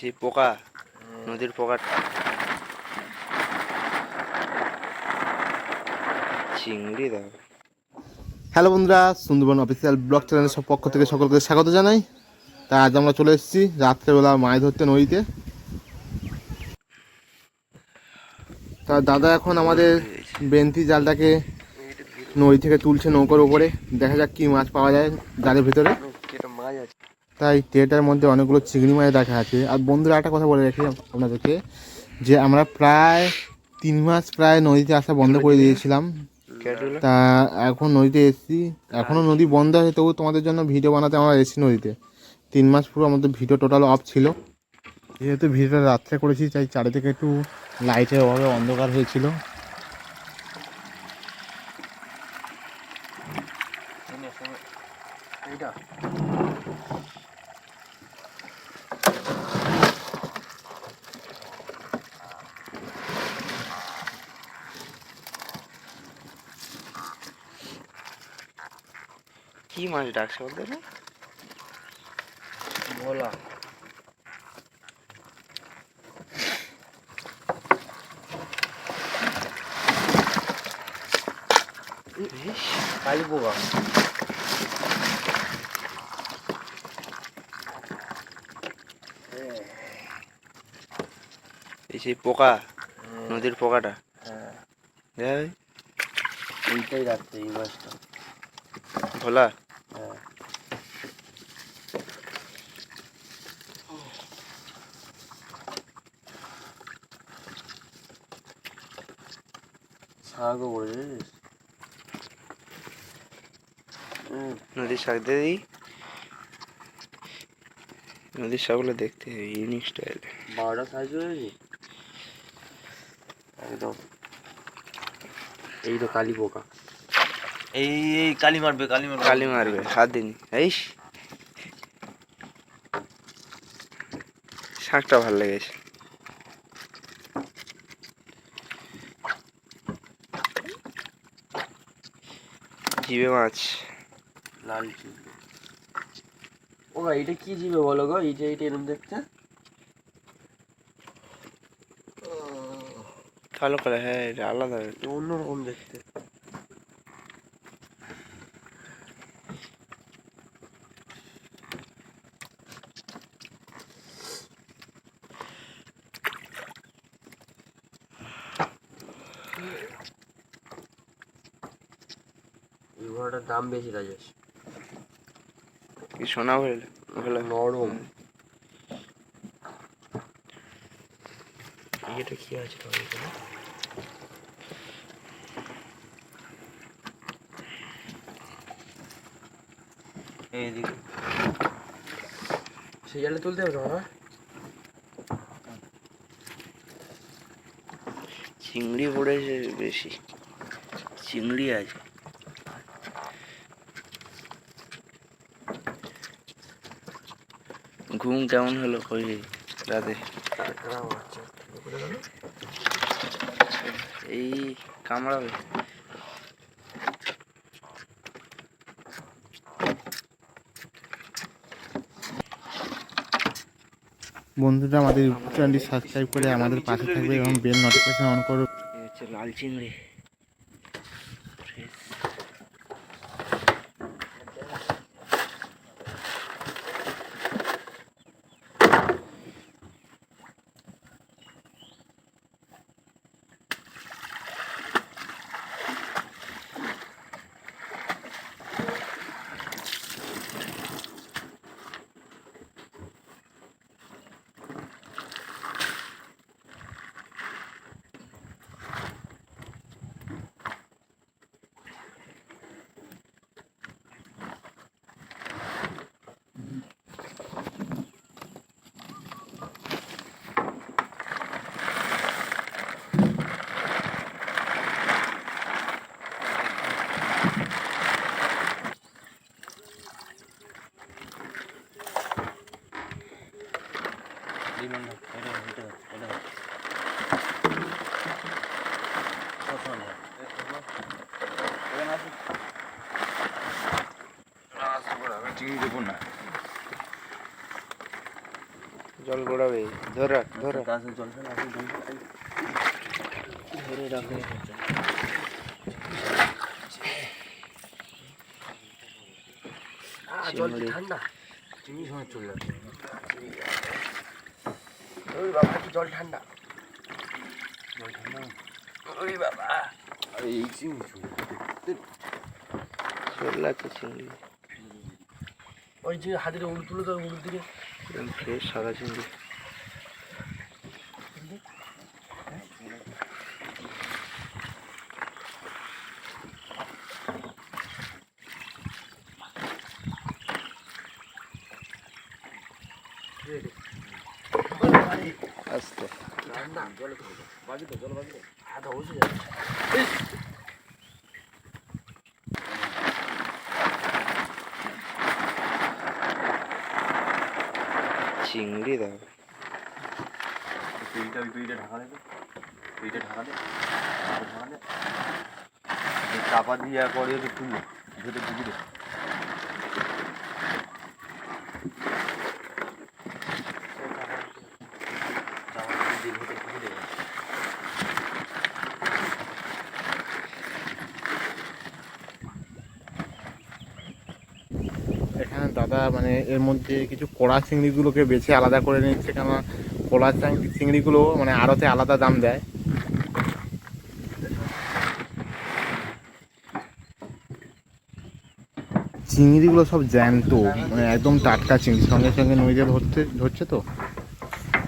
সেই পোকা, নদীর পোকাটা চিংড়ি দাও। হ্যালো বন্ধুরা, সুন্দরবন অফিসিয়াল ব্লগ চ্যানেলের সব পক্ষ থেকে সকলকে স্বাগত জানাই। তা আজ আমরা চলে এসেছি রাত্রেবেলা মাছ ধরতে নদীতে। তা দাদা এখন আমাদের বেন্তি জালটাকে নদী থেকে তুলছে নৌকার উপরে। দেখা যাক কি মাছ পাওয়া যায় জালের ভিতরে। তাই ট্রেটার মধ্যে অনেকগুলো চিংড়ি মাছ দেখা আছে। আর বন্ধুরা একটা কথা বলে রাখি আপনাদেরকে যে আমরা প্রায় তিন মাস প্রায় নদীতে আসা বন্ধ করে দিয়েছিলাম। তা এখন নদীতে এসেছি। এখনও নদী বন্ধ আছে তবু তোমাদের জন্য ভিডিও বানাতে আমরা এসেছি নদীতে। তিন মাস পুরো আমাদের ভিডিও টোটাল অফ ছিল। যেহেতু ভিডিওটা রাত্রে করেছি তাই চারিদিকে একটু লাইটের অভাবে অন্ধকার হয়েছিল। কি মাছ ডাকছে বলতে না ভোলা। কালী পোকা এই সেই পোকা নদীর পোকাটা। দেখ। এইটাই রাখতে এই মাছটা। ভোলা। শাকও করে জানিস হুম, নদীর শাক দিয়ে দিই নদীর শাকগুলো দেখতে ইউনিক স্টাইল বারোটা সাইজ হয়েছে একদম এই তো কালী পোকা এই এই কালি মারবে কালি মারবে কালি মারবে হাত দিন এইস শাকটা ভালো লেগেছে জিবে মাছ। লাল চিংড়ি ও এটা কি জিবে বলো গো? এইটা এইটা এরকম দেখতে? কালো কালো হ্যাঁ এটা আলাদা। অন্যরকম দেখতে। ঘোড়াটার দাম বেশি রাজেশ কি সোনা হইল? নরম। এটা কি আছে তবে এখানে? এইদিকে সেই জালে তুলতে হবে বাবা চিংড়ি পড়েছে বেশি। চিংড়ি আছে। ঘুম কেমন হলো? কই রাতে এই কামড়াবে? বন্ধুরা আমাদের ইউটিউব চ্যানেলটি সাবস্ক্রাইব করে আমাদের পাশে থাকবে এবং বেল নোটিফিকেশন অন করবে হচ্ছে লাল চিংড়ি। জল গড়াবে ধরে ধরে জল ধরে রাখবে ঠান্ডা। চিনি সময় চলে যাবে ওই বাবা কি জল ঠান্ডা। জল ঠান্ডা? ওই বাবা। এই চিনি চলে চল আছে চিংড়ি ওই যে হাতের উল তুলে তো উল দিকে। ফ্রেশ সাদা চিংড়ি আস্তে চিংড়ি দাও। তুইটা ওই তুইটা ঢাকা দে তুইটা ঢাকা দে ঢাকা দে চাপা দিয়ে করে তো তুলো। ভেতর ঢুকি দে চাপা দিয়ে ভেতর ঢুকি দে এখানে দাদা মানে এর মধ্যে কিছু কড়া চিংড়িগুলোকে বেছে আলাদা করে নিচ্ছে কেন কড়া চিংড়িগুলো মানে আড়তে আলাদা দাম দেয়। চিংড়িগুলো সব জ্যান্ত মানে একদম টাটকা চিংড়ি, সঙ্গে সঙ্গে নদীতে ধরতে, ধরছে তো?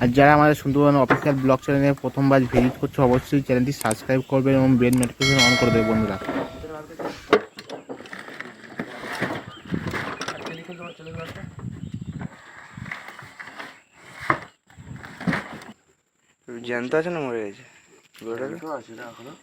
আর যারা আমাদের সুন্দরবন অফিসিয়াল ব্লগ চ্যানেলে প্রথমবার ভিজিট করছে, অবশ্যই চ্যানেলটি সাবস্ক্রাইব করবেন এবং বেল নোটিফিকেশন অন করে দেবে বন্ধুরা। জ্যান্ত আছে না মরে গেছে গরুটা তো আছে না এখনও